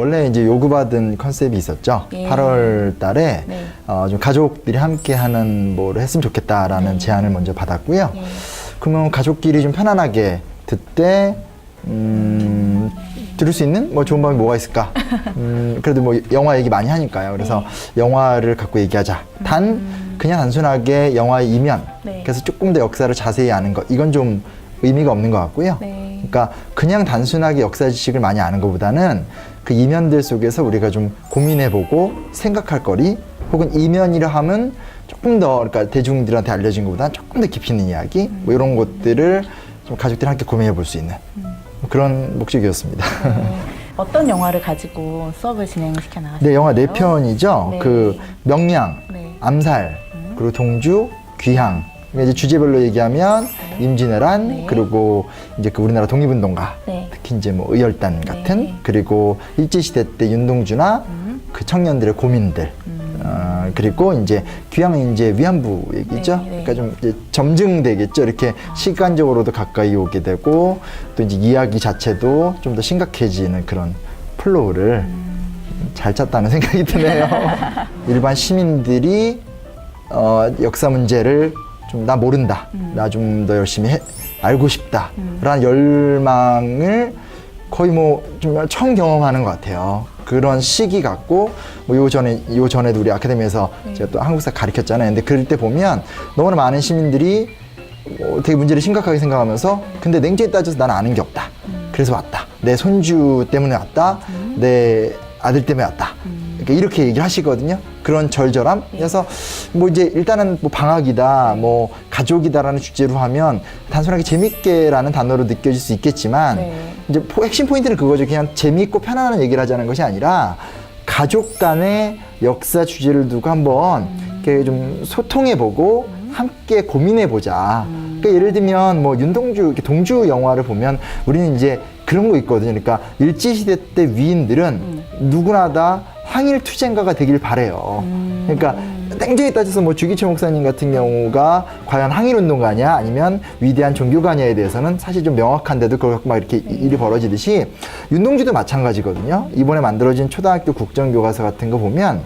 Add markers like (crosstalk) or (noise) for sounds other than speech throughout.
원래 이제 요구받은 컨셉이 있었죠. 예. 8월 달에 네. 어, 좀 가족들이 함께 하는 뭐를 했으면 좋겠다라는 제안을 먼저 받았고요. 예. 그러면 가족끼리 좀 편안하게 듣되 음, 들을 수 있는 뭐 좋은 방법이 뭐가 있을까? (laughs) 음, 그래도 뭐 영화 얘기 많이 하니까요. 그래서 네. 영화를 갖고 얘기하자. 단 그냥 단순하게 영화의 이면. 네. 그래서 조금 더 역사를 자세히 아는 것. 이건 좀 의미가 없는 것 같고요. 네. 그러니까 그냥 단순하게 역사 지식을 많이 아는 것보다는 그 이면들 속에서 우리가 좀 고민해보고 생각할 거리 혹은 이면이라 하면 조금 더 그러니까 대중들한테 알려진 것보다 조금 더 깊이 있는 이야기 뭐 이런 것들을 좀 가족들이 함께 고민해 볼 수 있는 뭐 그런 목적이었습니다. 네. 어떤 영화를 가지고 수업을 진행시켜 나가요? 네, 영화 네 편이죠. 네. 그 명량, 네. 암살, 그리고 동주, 귀향. 이제 주제별로 얘기하면 임진왜란, 네. 그리고 이제 그 우리나라 독립운동가, 네. 특히 이제 뭐 의열단 같은, 네. 그리고 일제 시대 때 윤동주나 음. 그 청년들의 고민들, 어, 그리고 이제 귀향은 이제 위안부 얘기죠. 네, 네. 그러니까 좀 이제 점증되겠죠. 이렇게 시간적으로도 가까이 오게 되고 또 이제 이야기 자체도 좀 더 심각해지는 그런 플로우를 잘 짰다는 생각이 드네요. (laughs) 일반 시민들이 어, 역사 문제를 좀 나 모른다. 나 좀 더 열심히 해, 알고 싶다. 라는 열망을 거의 뭐 좀 처음 경험하는 것 같아요. 그런 시기 같고 뭐요 전에 요 전에도 우리 아카데미에서 제가 또 한국사 가르쳤잖아요. 근데 그럴 때 보면 너무나 많은 시민들이 뭐 되게 문제를 심각하게 생각하면서 근데 냉정히 따져서 나는 아는 게 없다. 그래서 왔다. 내 손주 때문에 왔다. 내 아들 때문에 왔다. 그러니까 이렇게 얘기를 하시거든요. 그런 절절함. 그래서 뭐 이제 일단은 뭐 방학이다, 뭐 가족이다라는 주제로 하면 단순하게 재밌게라는 단어로 느껴질 수 있겠지만 네. 이제 포- 핵심 포인트는 그거죠. 그냥 재미있고 편안한 얘기를 하자는 것이 아니라 가족 간의 역사 주제를 두고 한번 이렇게 좀 소통해보고 함께 고민해보자. 그러니까 예를 들면 뭐 윤동주, 이렇게 동주 영화를 보면 우리는 이제 그런 거 있거든요. 그러니까 일제 시대 때 위인들은 누구나 다 항일 투쟁가가 되길 바래요. 그러니까 땡정에 따져서 뭐 주기철 목사님 같은 경우가 과연 항일 운동가냐 아니면 위대한 종교가냐에 대해서는 사실 좀 명확한데도 그걸 갖고 막 이렇게 일이 벌어지듯이 윤동주도 마찬가지거든요. 이번에 만들어진 초등학교 국정교과서 같은 거 보면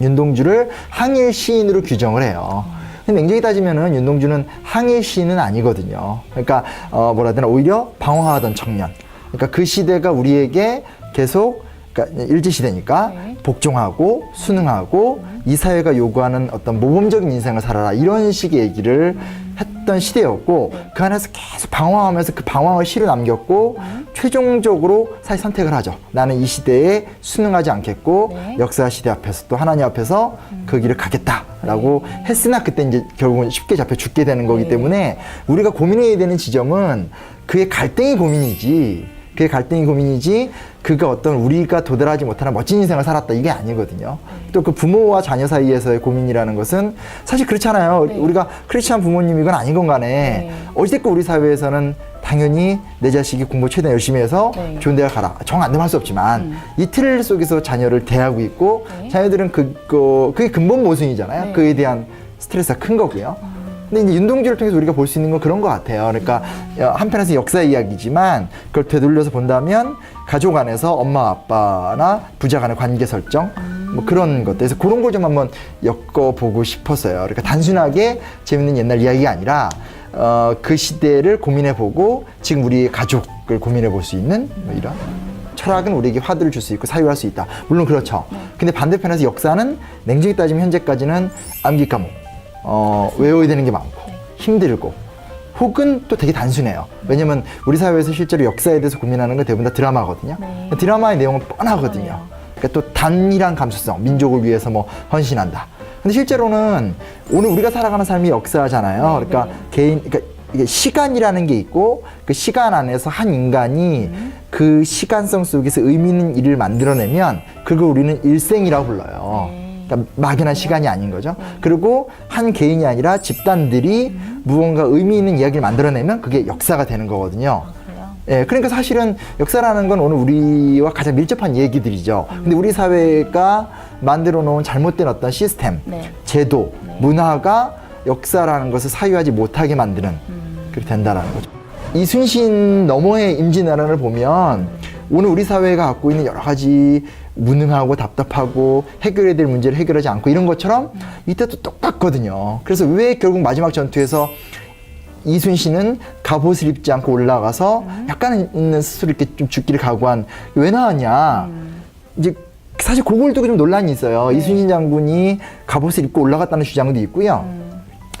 윤동주를 항일 시인으로 규정을 해요. 냉정히 따지면은 윤동주는 항일 시인은 아니거든요. 그러니까 어 뭐라 해야 되나 오히려 방황하던 청년. 그러니까 그 시대가 우리에게 계속 그러니까 일제 시대니까 네. 복종하고 순응하고 이 사회가 요구하는 어떤 모범적인 인생을 살아라 이런 식의 얘기를 했던 시대였고 그 안에서 계속 방황하면서 그 방황을 시로 남겼고 최종적으로 사실 선택을 하죠. 나는 이 시대에 순응하지 않겠고 네. 역사 시대 앞에서 또 하나님 앞에서 그 길을 가겠다라고 했으나 그때 이제 결국은 쉽게 잡혀 죽게 되는 거기 네. 때문에 우리가 고민해야 되는 지점은 그의 갈등이 고민이지 그의 갈등이 고민이지 그가 어떤 우리가 도달하지 못하는 멋진 인생을 살았다 이게 아니거든요. 또 그 부모와 자녀 사이에서의 고민이라는 것은 사실 그렇잖아요. 네. 우리가 크리스찬 부모님이건 아니건 간에 네. 어찌됐건 우리 사회에서는 당연히 내 자식이 공부 최대한 열심히 해서 네. 좋은 대학 가라. 정 안 되면 할 수 없지만 음. 이 틀 속에서 자녀를 대하고 있고 네. 자녀들은 그, 그, 그게 근본 모순이잖아요. 네. 그에 대한 스트레스가 큰 거고요. 근데 이제 윤동주를 통해서 우리가 볼 수 있는 건 그런 것 같아요. 그러니까 어, 한편에서 역사 이야기지만 그걸 되돌려서 본다면 가족 안에서 엄마 아빠나 부자 간의 관계 설정 뭐 그런 것들. 그래서 그런 걸 좀 한번 엮어보고 싶었어요. 그러니까 단순하게 재밌는 옛날 이야기가 아니라 어, 그 시대를 고민해보고 지금 우리의 가족을 고민해볼 수 있는 뭐 이런 철학은 우리에게 화두를 줄 수 있고 사유할 수 있다. 물론 그렇죠. 근데 반대편에서 역사는 냉정히 따지면 현재까지는 암기 과목, 어, 외워야 되는 게 많고 힘들고 혹은 또 되게 단순해요. 왜냐면 우리 사회에서 실제로 역사에 대해서 고민하는 건 대부분 다 드라마거든요. 네. 드라마의 내용은 뻔하거든요. 그러네요. 그러니까 또 단일한 감수성, 민족을 위해서 뭐 헌신한다. 근데 실제로는 오늘 우리가 살아가는 삶이 역사잖아요. 네, 그러니까 네. 개인, 그러니까 이게 시간이라는 게 있고 그 시간 안에서 한 인간이 음. 그 시간성 속에서 의미 있는 일을 만들어내면 그걸 우리는 일생이라고 불러요. 네. 그러니까 막연한 시간이 아닌 거죠. 그리고 한 개인이 아니라 집단들이 음. 무언가 의미 있는 이야기를 만들어내면 그게 역사가 되는 거거든요. 그래요? 예, 그러니까 사실은 역사라는 건 오늘 우리와 가장 밀접한 얘기들이죠. 근데 우리 사회가 만들어 놓은 잘못된 어떤 시스템, 네. 제도, 네. 문화가 역사라는 것을 사유하지 못하게 만드는 음. 그렇게 된다라는 거죠. 이순신 너머의 임진왜란을 보면 오늘 우리 사회가 갖고 있는 여러 가지 무능하고 답답하고 해결해야 될 문제를 해결하지 않고 이런 것처럼 이때도 똑같거든요. 그래서 왜 결국 마지막 전투에서 이순신은 갑옷을 입지 않고 올라가서 약간 있는 스스로 이렇게 좀 죽기를 각오한 왜 나왔냐 이제 사실 그걸 두고 좀 논란이 있어요. 이순신 장군이 갑옷을 입고 올라갔다는 주장도 있고요.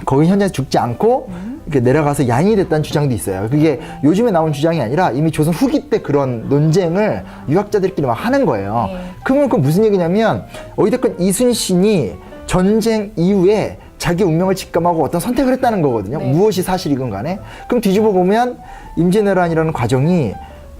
거기 현장에서 죽지 않고 이렇게 내려가서 양이 됐다는 주장도 있어요. 그게 요즘에 나온 주장이 아니라 이미 조선 후기 때 그런 논쟁을 유학자들끼리 막 하는 거예요. 네. 그러면 그 무슨 얘기냐면 어찌됐건 이순신이 전쟁 이후에 자기 운명을 직감하고 어떤 선택을 했다는 거거든요. 네. 무엇이 사실이건 간에. 그럼 뒤집어 보면 임진왜란이라는 과정이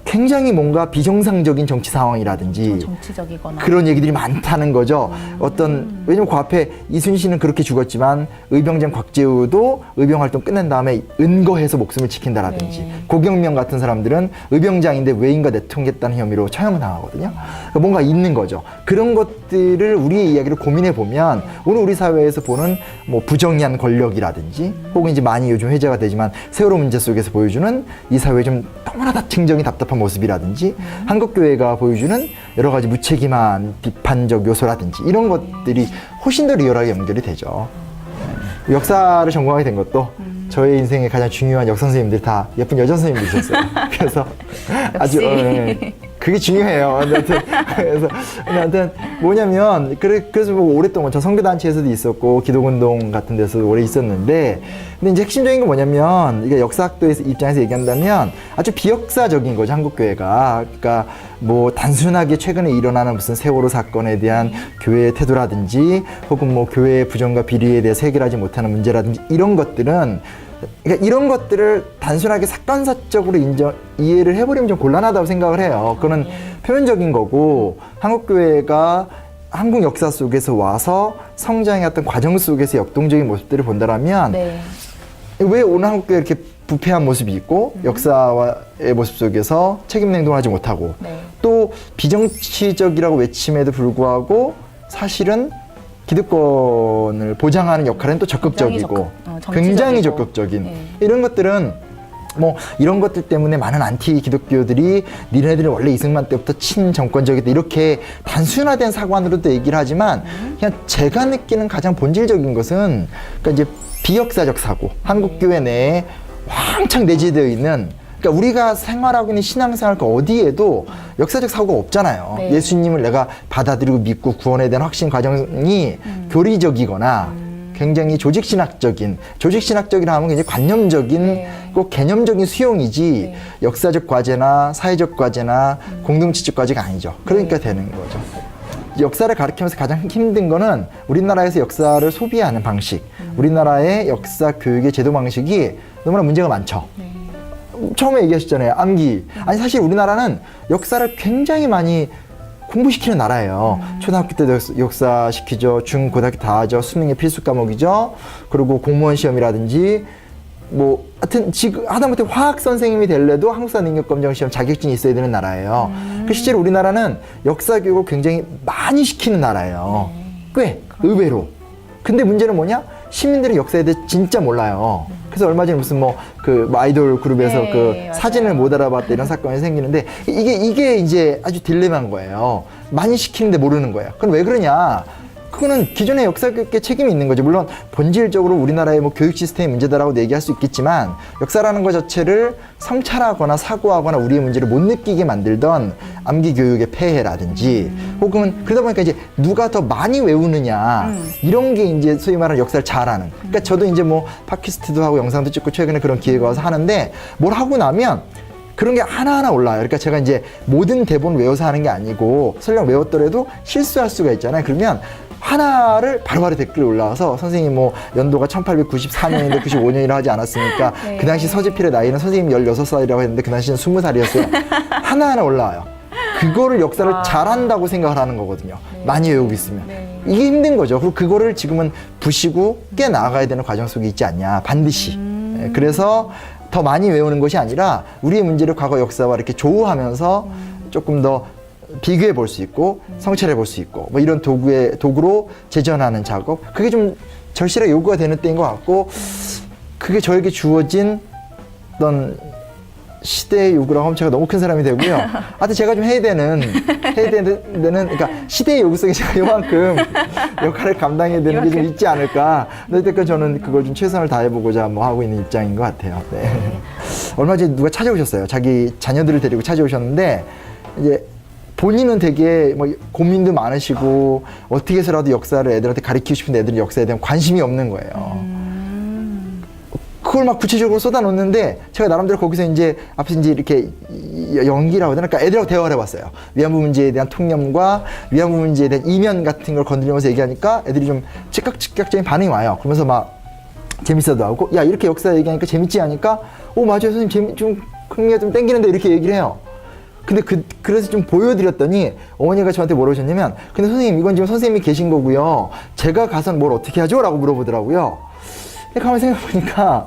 굉장히 뭔가 비정상적인 정치 상황이라든지 정치적이거나 그런 얘기들이 많다는 거죠. 어떤 왜냐면 그 앞에 이순신은 그렇게 죽었지만 의병장 곽재우도 의병 활동 끝낸 다음에 은거해서 목숨을 지킨다라든지 네. 고경명 같은 사람들은 의병장인데 외인과 내통했다는 혐의로 처형을 당하거든요. 그러니까 뭔가 있는 거죠. 그런 것들을 우리의 이야기를 고민해 보면 오늘 우리 사회에서 보는 뭐 부정의한 권력이라든지 혹은 이제 많이 요즘 회자가 되지만 세월호 문제 속에서 보여주는 이 사회의 좀 너무나 다층적인 답답한 모습이라든지 한국 교회가 보여주는 여러 가지 무책임한 비판적 요소라든지 이런 것들이 훨씬 더 리얼하게 연결이 되죠. 네. 역사를 전공하게 된 것도 저의 인생의 가장 중요한 역 선생님들 다 예쁜 여자 선생님들이셨어요. (laughs) 그래서 아주. 어, 예. 그게 중요해요. (laughs) 아무튼 그래서 아무튼 뭐냐면 그래 그래서 뭐 오랫동안 저 선교 단체에서도 있었고 기독운동 같은 데서도 오래 있었는데 근데 이제 핵심적인 건 뭐냐면 이게 역사학도의 입장에서 얘기한다면 아주 비역사적인 거죠 한국 교회가 그러니까 뭐 단순하게 최근에 일어나는 무슨 세월호 사건에 대한 교회의 태도라든지 혹은 뭐 교회의 부정과 비리에 대해서 해결하지 못하는 문제라든지 이런 것들은 그러니까 이런 것들을 단순하게 사건사적으로 인정 이해를 해버리면 좀 곤란하다고 생각을 해요. 그거는 표면적인 거고 한국 교회가 한국 역사 속에서 와서 성장의 어떤 과정 속에서 역동적인 모습들을 본다라면 네. 왜 오늘 한국 교회 이렇게 부패한 모습이 있고 역사의 모습 속에서 책임 행동하지 못하고 네. 또 비정치적이라고 외침에도 불구하고 사실은 기득권을 보장하는 역할은 또 적극적이고 적극- 어. 굉장히 적극적인 네. 이런 것들은 뭐 이런 것들 때문에 많은 안티 기독교들이 니네들은 원래 이승만 때부터 친정권적이다 이렇게 단순화된 사관으로도 얘기를 하지만 그냥 제가 느끼는 가장 본질적인 것은 그러니까 이제 비역사적 사고 한국 교회 내에 왕창 내재되어 있는 그러니까 우리가 생활하고 있는 신앙생활 그 어디에도 역사적 사고가 없잖아요. 네. 예수님을 내가 받아들이고 믿고 구원에 대한 확신 과정이 교리적이거나 굉장히 조직 신학적인 조직 신학적이라 하면 굉장히 관념적인 네. 꼭 개념적인 수용이지 네. 역사적 과제나 사회적 과제나 공동체적 과제가 아니죠. 그러니까 되는 거죠. 역사를 가르치면서 가장 힘든 거는 우리나라에서 역사를 소비하는 방식, 우리나라의 역사 교육의 제도 방식이 너무나 문제가 많죠. 네. 처음에 얘기하셨잖아요. 암기. 아니 사실 우리나라는 역사를 굉장히 많이 공부시키는 나라예요. 초등학교 때도 역사- 시키죠. 중 고등학교 다 하죠. 수능의 필수 과목이죠. 그리고 공무원 시험이라든지 뭐 하여튼 지금 하다못해 화학 선생님이 될래도 한국사 능력 검정 시험 자격증이 있어야 되는 나라예요. 그 실제로 우리나라는 역사 교육을 굉장히 많이 시키는 나라예요. 꽤 의외로. 근데 문제는 뭐냐? 시민들이 역사에 대해 진짜 몰라요. 그래서 얼마 전에 무슨 뭐 그 아이돌 그룹에서 네, 그 맞아요. 사진을 못 알아봤다 이런 사건이 생기는데 이게 이게 이제 아주 딜레마인 거예요. 많이 시키는데 모르는 거예요. 그럼 왜 그러냐? 그거는 기존의 역사 교육에 책임이 있는 거죠. 물론 본질적으로 우리나라의 뭐 교육 시스템이 문제다라고 얘기할 수 있겠지만 역사라는 것 자체를 성찰하거나 사고하거나 우리의 문제를 못 느끼게 만들던 암기 교육의 폐해라든지 혹은 그러다 보니까 이제 누가 더 많이 외우느냐 이런 게 이제 소위 말하는 역사를 잘하는. 그러니까 저도 이제 뭐 팟캐스트도 하고 영상도 찍고 최근에 그런 기회가 와서 하는데 뭘 하고 나면 그런 게 하나하나 올라요. 그러니까 제가 이제 모든 대본 외워서 하는 게 아니고 설령 외웠더라도 실수할 수가 있잖아요. 그러면 하나를 바로바로 댓글이 올라와서 선생님 뭐 연도가 1894년인데 95년이라 하지 않았습니까? (laughs) 네. 그 당시 서지필의 나이는 선생님 16살이라고 했는데 그 당시는 20살이었어요. (laughs) 하나하나 올라와요. 그거를 역사를 와. 잘한다고 생각을 하는 거거든요. 네. 많이 외우고 있으면. 네. 이게 힘든 거죠. 그리고 그거를 지금은 부시고 깨 나가야 되는 과정 속에 있지 않냐. 반드시. 음. 예, 그래서 더 많이 외우는 것이 아니라 우리의 문제를 과거 역사와 이렇게 조우하면서 음. 조금 더 비교해 볼 수 있고 성찰해 볼 수 있고 뭐 이런 도구의 도구로 재전하는 작업 그게 좀 절실하게 요구가 되는 때인 것 같고 그게 저에게 주어진 어떤 시대의 하면 제가 너무 큰 사람이 되고요. (laughs) 하여튼 제가 좀 해야 되는, 해야 되는, 그러니까 시대의 요구 속에 제가 요만큼 (laughs) 역할을 감당해야 되는 게 좀 있지 않을까. 어쨌든 저는 그걸 좀 최선을 다해보고자 뭐 하고 있는 입장인 것 같아요. 네. 얼마 전에 누가 찾아오셨어요. 자기 자녀들을 데리고 찾아오셨는데, 이제 본인은 되게 뭐 고민도 많으시고 어떻게 해서라도 역사를 애들한테 가르치고 싶은데 애들이 역사에 대한 관심이 없는 거예요. 그걸 막 구체적으로 쏟아놓는데 제가 나름대로 거기서 이제 앞에서 이제 이렇게 이- 연기라고 해야 되나? 그러니까 애들하고 대화를 해봤어요. 위안부 문제에 대한 통념과 위안부 문제에 대한 이면 같은 걸 건드리면서 얘기하니까 애들이 좀 즉각 즉각적인 반응이 와요. 그러면서 막 재밌어도 하고 야 이렇게 역사 얘기하니까 재밌지 하니까 오 맞아요 선생님 재미 좀 흥미가 좀 땡기는데 이렇게 얘기를 해요. 근데 그, 그래서 좀 보여드렸더니 어머니가 저한테 뭐라고 하셨냐면 근데 선생님 이건 지금 선생님이 계신 거고요. 제가 가서는 뭘 어떻게 하죠? 라고 물어보더라고요. 근데 가만히 생각해보니까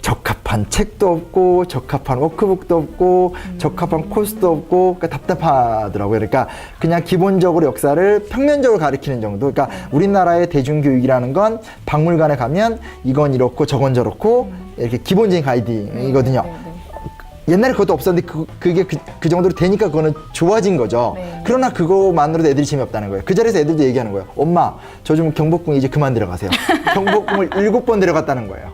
적합한 책도 없고 적합한 워크북도 없고 적합한 코스도 없고 그러니까 답답하더라고요. 그러니까 그냥 기본적으로 역사를 평면적으로 가리키는 정도. 그러니까 우리나라의 대중교육이라는 건 박물관에 가면 이건 이렇고 저건 저렇고 이렇게 기본적인 가이딩이거든요. 네, 네, 네. 옛날에 그것도 없었는데 그, 그게 그, 그 정도로 되니까 그거는 좋아진 거죠. 네. 그러나 그거만으로도 애들이 재미없다는 거예요. 그 자리에서 애들도 얘기하는 거예요. 엄마, 저 좀 경복궁 이제 그만 데려가세요. (laughs) 경복궁을 일곱 번 데려갔다는 거예요.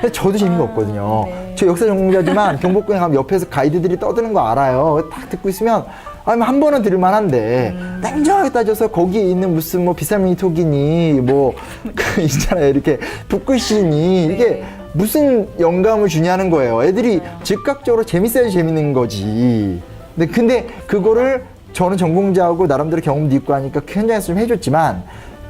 근데 저도 재미가 없거든요. 네. 저 역사 전공자지만 경복궁에 가면 옆에서 가이드들이 떠드는 거 알아요. 딱 듣고 있으면 아니 한 번은 들을 만한데 냉정하게 따져서 거기에 있는 무슨 뭐 비살미니 톡이니 뭐 (laughs) 그 있잖아요 이렇게 붓글씨니 이게 네. 무슨 영감을 주냐는 거예요. 애들이 즉각적으로 재밌어야지 재밌는 거지. 근데, 근데 그거를 저는 전공자하고 나름대로 경험도 있고 하니까 그 현장에서 좀 해줬지만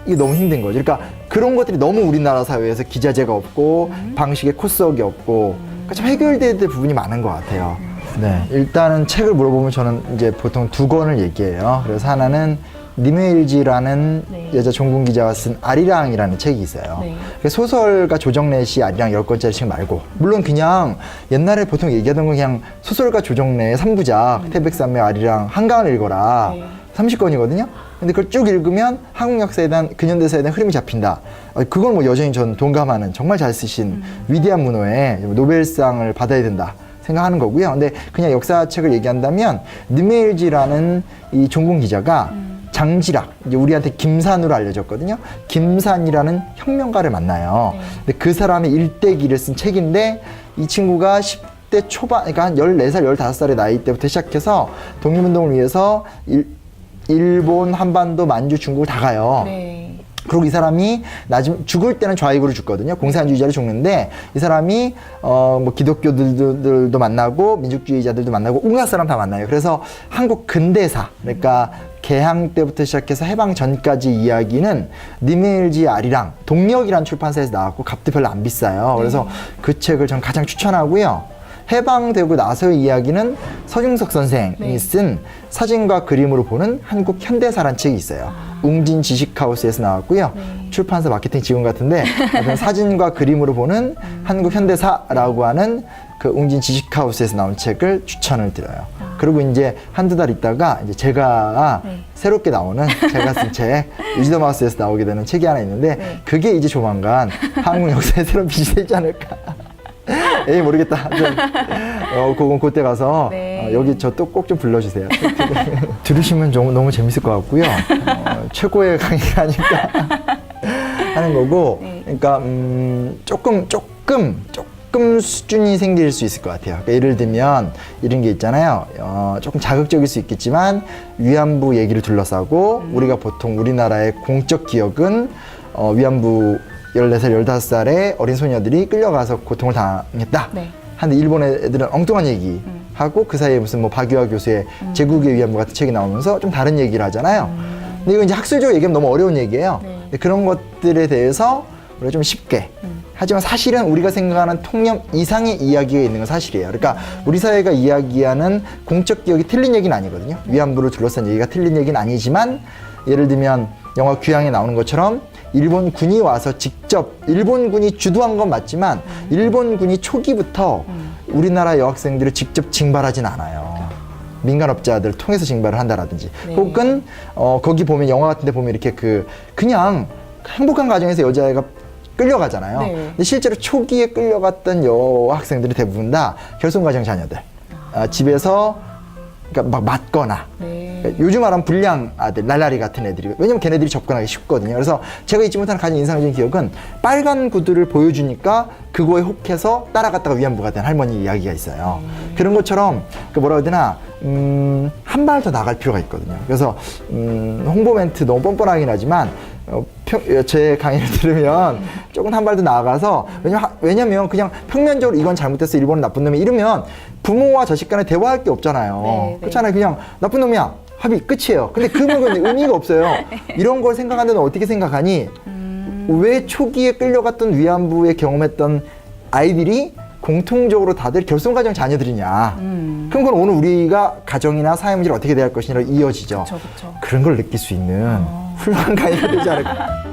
이게 너무 힘든 거죠. 그러니까 그런 것들이 너무 우리나라 사회에서 기자재가 없고 방식의 코스웍이 없고 그러니까 좀 해결돼야 될 부분이 많은 것 같아요. 네. 일단은 책을 물어보면 저는 이제 보통 두 권을 얘기해요. 그래서 하나는 니메일지라는 네. 여자 종군 기자가 쓴 아리랑이라는 책이 있어요. 네. 그 소설가 조정래 씨 아리랑 열 권짜리 책 말고 물론 그냥 옛날에 보통 얘기하던 건 그냥 소설가 조정래의 삼부작 태백산맥 아리랑 한강을 읽어라 네. 30권이거든요. 근데 그걸 쭉 읽으면 한국 역사에 대한 근현대사에 대한 흐름이 잡힌다. 어, 그걸 뭐 여전히 저는 동감하는 정말 잘 쓰신 위대한 문호에 노벨상을 받아야 된다. 생각하는 거고요. 근데 그냥 역사책을 얘기한다면 느메일지라는 이 종군 기자가 장지락, 이제 우리한테 김산으로 알려졌거든요. 김산이라는 혁명가를 만나요. 근데 그 사람의 일대기를 쓴 책인데 이 친구가 10대 초반, 그러니까 한 14살, 15살의 나이 때부터 시작해서 독립운동을 위해서 일, 일본, 한반도, 만주, 중국을 다 가요. 네. 그리고 이 사람이 나중 죽을 때는 좌익으로 죽거든요. 공산주의자로 죽는데 이 사람이 어 뭐 기독교들도 만나고 민족주의자들도 만나고 온갖 사람 다 만나요. 그래서 한국 근대사 그러니까 개항 때부터 시작해서 해방 전까지 이야기는 니메일지 아리랑 동력이란 출판사에서 나왔고 값도 별로 안 비싸요. 그래서 그 책을 전 가장 추천하고요. 해방되고 나서의 이야기는 서중석 선생이 네. 쓴 사진과 그림으로 보는 한국 현대사란 책이 있어요. 웅진 지식하우스에서 나왔고요. 네. 출판사 마케팅 직원 같은데 (laughs) 사진과 그림으로 보는 한국 현대사라고 하는 그 웅진 지식하우스에서 나온 책을 추천을 드려요. 그리고 이제 한두 달 있다가 이제 제가 네. 새롭게 나오는 제가 쓴 (laughs) 책 유지더 마우스에서 나오게 되는 책이 하나 있는데 네. 그게 이제 조만간 (laughs) 한국 역사의 새로운 빛이 되지 않을까. 에이 모르겠다. (laughs) 좀, 어, 그건 그때 가서 네. 어, 여기 저 또 꼭 좀 불러주세요. (laughs) 들으시면 좀, 너무 재밌을 것 같고요. 어, 최고의 강의가 아닐까 (laughs) 하는 거고, 네. 그러니까 음, 조금 조금 조금 수준이 생길 수 있을 것 같아요. 그러니까 예를 들면 이런 게 있잖아요. 어, 조금 자극적일 수 있겠지만 위안부 얘기를 둘러싸고 우리가 보통 우리나라의 공적 기억은 어, 위안부 14살, 15살의 어린 소녀들이 끌려가서 고통을 당했다. 네. 한데 일본 애들은 엉뚱한 얘기 음. 하고 그 사이에 무슨 뭐 박유화 교수의 제국의 위안부 같은 책이 나오면서 좀 다른 얘기를 하잖아요. 근데 이거 이제 학술적으로 얘기하면 너무 어려운 얘기예요. 음. 네. 그런 것들에 대해서 우리가 좀 쉽게 음. 하지만 사실은 우리가 생각하는 통념 이상의 이야기가 있는 건 사실이에요. 그러니까 우리 사회가 이야기하는 공적 기억이 틀린 얘기는 아니거든요. 위안부를 둘러싼 얘기가 틀린 얘기는 아니지만 예를 들면 영화 귀향에 나오는 것처럼 일본 군이 와서 직접 일본 군이 주도한 건 맞지만 일본 군이 초기부터 우리나라 여학생들을 직접 징발하진 않아요. 민간업자들 통해서 징발을 한다라든지 네. 혹은 어 거기 보면 영화 같은 데 보면 이렇게 그 그냥 행복한 가정에서 여자애가 끌려가잖아요. 네. 근데 실제로 초기에 끌려갔던 여학생들이 대부분 다 결손 가정 자녀들. 아, 집에서 그러니까 막 맞거나 네. 그러니까 요즘 말하면 불량 아들, 날라리 같은 애들이 왜냐면 걔네들이 접근하기 쉽거든요. 그래서 제가 잊지 못하는 가장 인상적인 기억은 빨간 구두를 보여주니까 그거에 혹해서 따라갔다가 위안부가 된 할머니 이야기가 있어요. 그런 것처럼 그 뭐라 해야 되나 음, 한 발 더 나갈 필요가 있거든요. 그래서 음, 홍보 멘트 너무 뻔뻔하긴 하지만 어, 평- 어, 제 강의를 들으면 조금 한발더 나아가서 왜냐면, 하- 왜냐면 그냥 평면적으로 이건 잘못됐어 일본은 나쁜 놈이 이러면 부모와 자식 간에 대화할 게 없잖아요. 네, 네. 그렇잖아요. 그냥 나쁜 놈이야. 합의 끝이에요. 근데 그 부분은 (laughs) 의미가 없어요. 이런 걸 생각하는 너 어떻게 생각하니? 왜 초기에 끌려갔던 위안부에 경험했던 아이들이 공통적으로 다들 결손가정 자녀들이냐? 음. 그럼 그건 오늘 우리가 가정이나 사회 문제를 어떻게 대할 것이냐로 이어지죠. 그쵸, 그쵸. 그런 걸 느낄 수 있는 훌 륭한 강의가 되지 않을까.